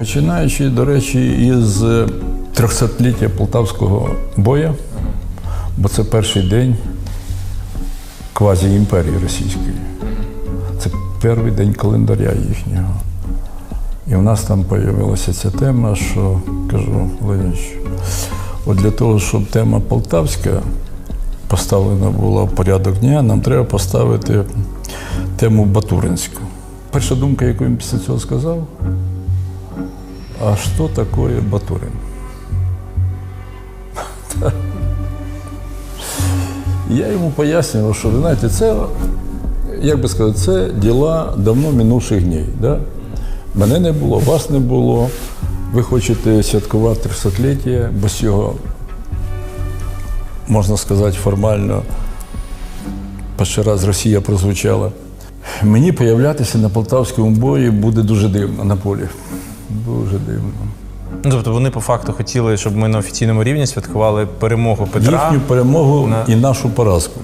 Починаючи, до речі, із 300-ліття Полтавського бою, бо це перший день квазі-імперії російської. Це перший день календаря їхнього. І в нас там з'явилася ця тема, що кажу, Леонідович, от для того, щоб тема полтавська поставлена була в порядок дня, нам треба поставити тему Батуринську. Перша думка, яку він після цього сказав, а що таке Батурин? Я йому пояснював, що ви знаєте, це, як би сказати, це діла давно минувших днів. Да? Мене не було, вас не було. Ви хочете святкувати 300-ліття, бо з цього, можна сказати, формально перший раз Росія прозвучала. Мені появлятися на полтавському бої буде дуже дивно на полі. Дуже дивно. Ну, тобто вони по факту хотіли, щоб ми на офіційному рівні святкували перемогу Петра. Їхню перемогу На- і нашу поразку.